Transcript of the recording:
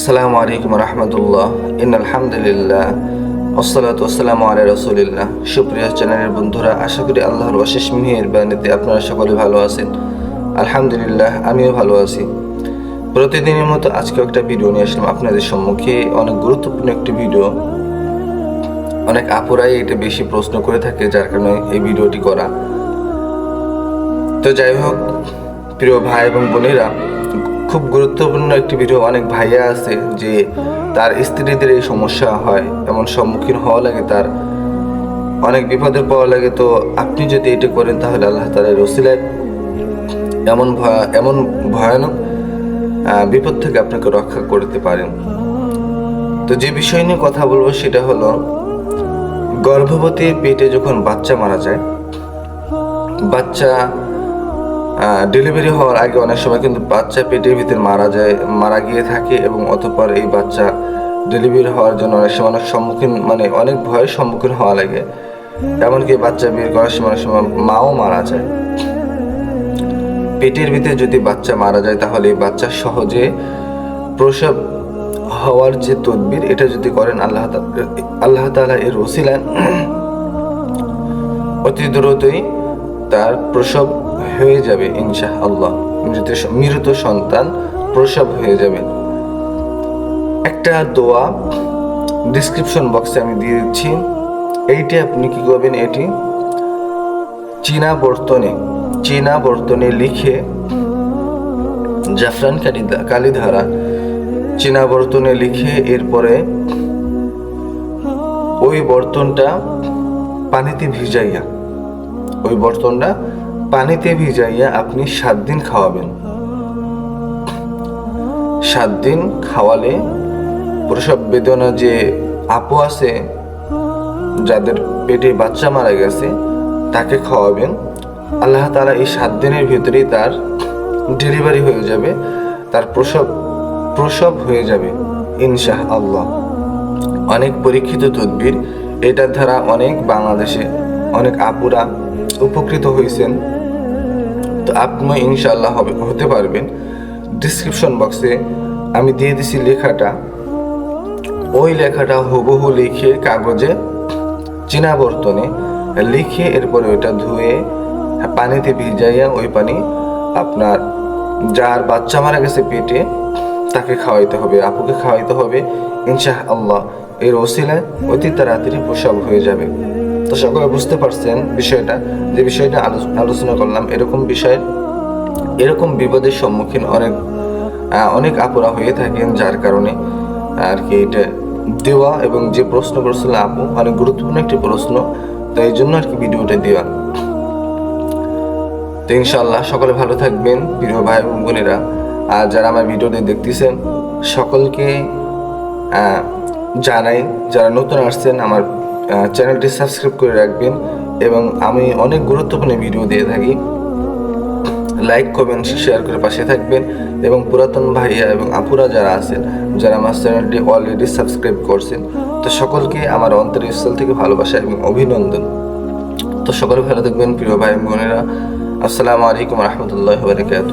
আসসালামু আলাইকুম রহমতুল্লাহ। ইন আলহামদুলিল্লাহ ওসলাত ওসালাম আলাই রসুলিল্লাহ। সুপ্রিয় চ্যানেলের বন্ধুরা, আশা করি আল্লাহর অশেষ মেহেরবানিতে আপনারা সকলে ভালো আছেন। আলহামদুলিল্লাহ, আমিও ভালো আছি। প্রতিদিনের মতো আজকে একটা ভিডিও নিয়ে আসলাম আপনাদের সম্মুখে। অনেক গুরুত্বপূর্ণ একটি ভিডিও। অনেক আপুরাই এটা বেশি প্রশ্ন করে থাকে যার কারণে এই ভিডিওটি করা। তো যাই হোক, প্রিয় ভাই এবং বোনেরা খুব গুরুত্বপূর্ণ একটি ভিডিও অনেক ভাইয়া আছে যে তার স্ত্রীদের এই সমস্যা হয়, এমন সম্মুখীন হওয়া লাগে তার। অনেক বিপদের পাওয়া লাগে তো আপনি যদি এটা করেন তাহলে আল্লাহ তালা রসিলায় এমন এমন ভয়ানক বিপদ থেকে আপনাকে রক্ষা করতে পারেন। তো যে বিষয় নিয়ে কথা বলব সেটা হলো, গর্ভবতীর পেটে যখন বাচ্চা মারা যায়, বাচ্চা ডেলিভারি হওয়ার আগে অনেক সময় কিন্তু বাচ্চা পেটের ভিতরে মারা যায়, মারা গিয়ে থাকে এবং অতপর এই বাচ্চা ডেলিভারি হওয়ার জন্য অনেক সময় অনেক সম্মুখীন মানে অনেক ভয়ের সম্মুখীন হওয়া লাগে। এমনকি বাচ্চা বের করার সময় অনেক সময় মাও মারা যায়। পেটের ভিতরে যদি বাচ্চা মারা যায়, তাহলে এই বাচ্চা সহজে প্রসব হওয়ার যে তদবির, এটা যদি করেন, আল্লাহ আল্লাহ তাআলা এর ওসিলায় অতি দ্রুতই তার প্রসব হয়ে যাবে ইনশা আল্লাহ মৃত মৃত সন্তান প্রসব হয়ে যাবে। একটা দোয়া ডিসক্রিপশন বক্সে আমি দিয়ে দিচ্ছি। এইটি আপনি কি করবেন? এটি চীনা বর্তনে চীনা বর্তনে লিখে জাফরান কালিধারা চীনা বর্তনে লিখে এরপরে ওই বর্তনটা পানিতে ভিজাইয়া, ওই বর্তনটা পানিতে ভিজাইয়া আপনি সাত দিন খাওয়াবেন। সাত দিন খাওয়ালে প্রসব বেদনা যে আপু আছে, যাদের পেটে বাচ্চা মারা গেছে, তাকে খাওয়াবেন। আল্লাহ তালা এই সাত দিনের ভিতরেই তার ডেলিভারি হয়ে যাবে, তার প্রসব প্রসব হয়ে যাবে ইনশাহ আল্লাহ অনেক পরীক্ষিত তদবির, এটার দ্বারা অনেক বাংলাদেশে অনেক আপুরা উপকৃত হয়েছেন। তো আপনি ইনশাল্লাহ হবে, হতে পারবেন ডিসক্রিপশন বক্সে আমি দিয়ে দিছি লেখাটা। ওই লেখাটা হুবহু লিখে কাগজে চীনা বর্তনে লিখে এরপরে ওইটা ধুয়ে পানিতে ভিজাইয়া ওই পানি আপনার যার বাচ্চা মারা গেছে পেটে তাকে খাওয়াইতে হবে, আপুকে খাওয়াইতে হবে। ইনশাহ আল্লাহ এর ওসিলায় অতি তাড়াতাড়ি প্রসব হয়ে যাবে। তো সকলে বুঝতে পারছেন বিষয়টা, যে বিষয়টা আলোচনা করলাম, এরকম বিষয়, এরকম বিপদের সম্মুখীন অনেক অনেক আপুরা হয়ে থাকেন, যার কারণে আর কি এটা দেওয়া এবং যে প্রশ্ন করছিল আপু, অনেক গুরুত্বপূর্ণ একটি প্রশ্ন, তো এই জন্য আর কি ভিডিওটা দেওয়া। তো ইনশাল্লাহ সকলে ভালো থাকবেন, প্রিয় ভাই এবং বোনেরা। আর যারা আমার ভিডিওটি দেখতেছেন, সকলকে জানাই, যারা নতুন আসছেন আমার চ্যানেলটি সাবস্ক্রাইব করে রাখবেন এবং আমি অনেক গুরুত্বপূর্ণ ভিডিও দিয়ে থাকি। লাইক, কমেন্ট, শেয়ার করে পাশে থাকবেন এবং পুরাতন ভাইয়া এবং আপুরা যারা আছেন, যারা আমার চ্যানেলটি অলরেডি সাবস্ক্রাইব করছেন, তো সকলকে আমার অন্তরের স্থল থেকে ভালোবাসা এবং অভিনন্দন। তো সকলে ভালো থাকবেন, প্রিয় ভাই বোনেরা। আসসালামু আলাইকুম রহমতুল্লাহ বারকাত